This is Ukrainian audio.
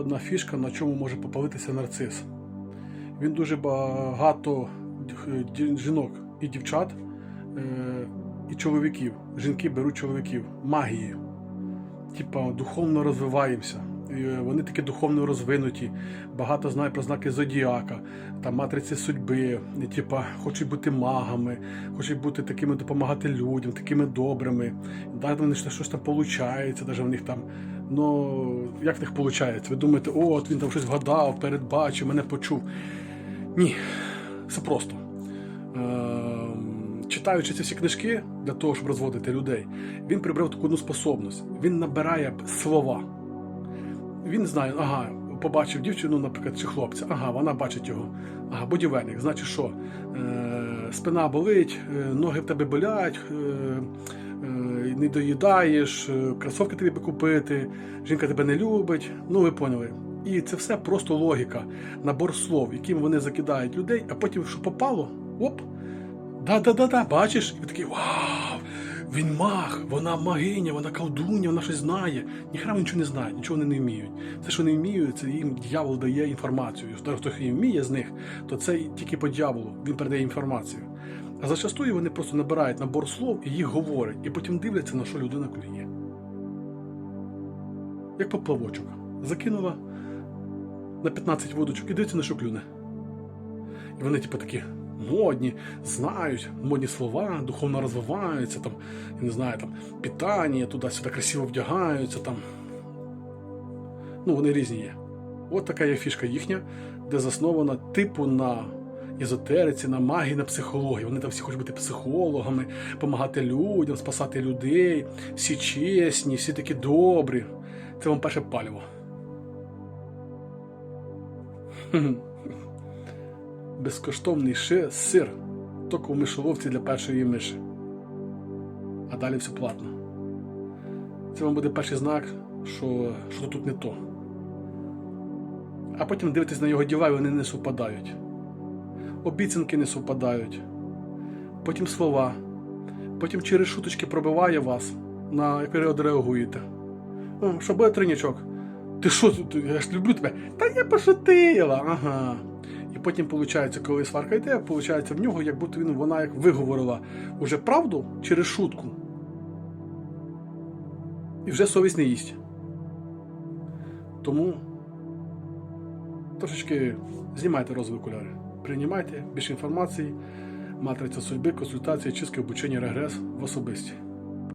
одна фішка, на чому може попалитися нарцис. Він дуже багато жінок і дівчат, е, і чоловіків. Жінки беруть чоловіків магією. Типа духовно розвиваємося. Вони такі духовно розвинуті, багато знають про знаки зодіака, там матриці судьби, типа хочуть бути магами, хочуть бути такими допомагати людям, такими добрими. Навіть вони щось там виходить, навіть в них там. Ну, як в виходить? Ви думаєте, от він там щось вгадав, передбачив, мене почув. Ні, все просто. Ем, читаючи ці всі книжки для того, щоб розводити людей, він прибрав таку одну способність. Він набирає слова. Він знає, ага, побачив дівчину, наприклад, чи хлопця, ага, вона бачить його. Ага, будівельник, значить що? Е, спина болить, е, ноги в тебе болять, е, е, не доїдаєш, е, кросовки тобі купити, жінка тебе не любить. Ну, ви поняли. І це все просто логіка, набор слов, яким вони закидають людей, а потім, що попало, оп, да-да-да-да, бачиш? І такий вау! Він маг, вона магиня, вона колдуня, вона щось знає. Ніхера вони нічого не знають, нічого вони не вміють. Все, що вони вміють, це їм дьявол дає інформацію. Хто хто вміє з них, то це тільки по дьяволу, він передає інформацію. А зачастую вони просто набирають набор слов і їх говорять, і потім дивляться, на що людина клює. Як поплавочок. Закинула на 15 водочок і дивиться, на що клюне. І вони, типу, такі модні, знають модні слова, духовно розвиваються, там, я не знаю, там, питання, туди-сюди красиво вдягаються. там. Ну, вони різні є. От така є фішка їхня, де заснована типу на езотериці, на магії, на психології. Вони там всі хочуть бути психологами, допомагати людям, спасати людей, всі чесні, всі такі добрі. Це вам перше паліво. Безкоштовний ши, сир, тільки в мишоловці для першої миші. А далі все платно. Це вам буде перший знак, що, що тут не то. А потім дивитесь на його діла, і вони не совпадають. Обіцянки не совпадають. Потім слова. Потім через шуточки пробиває вас, на як ви одреагуєте. Що буде тринічок? Ти що, я ж люблю тебе. Та я пошутила. Ага. І потім, виходить, коли сварка йде, виходить в нього, як будто він вона як виговорила уже правду через шутку. І вже совість не їсть. Тому трошечки знімайте розові окуляри. Приймайте більше інформації, матриця судьби, консультації, чистки, обучення, регрес в особисті.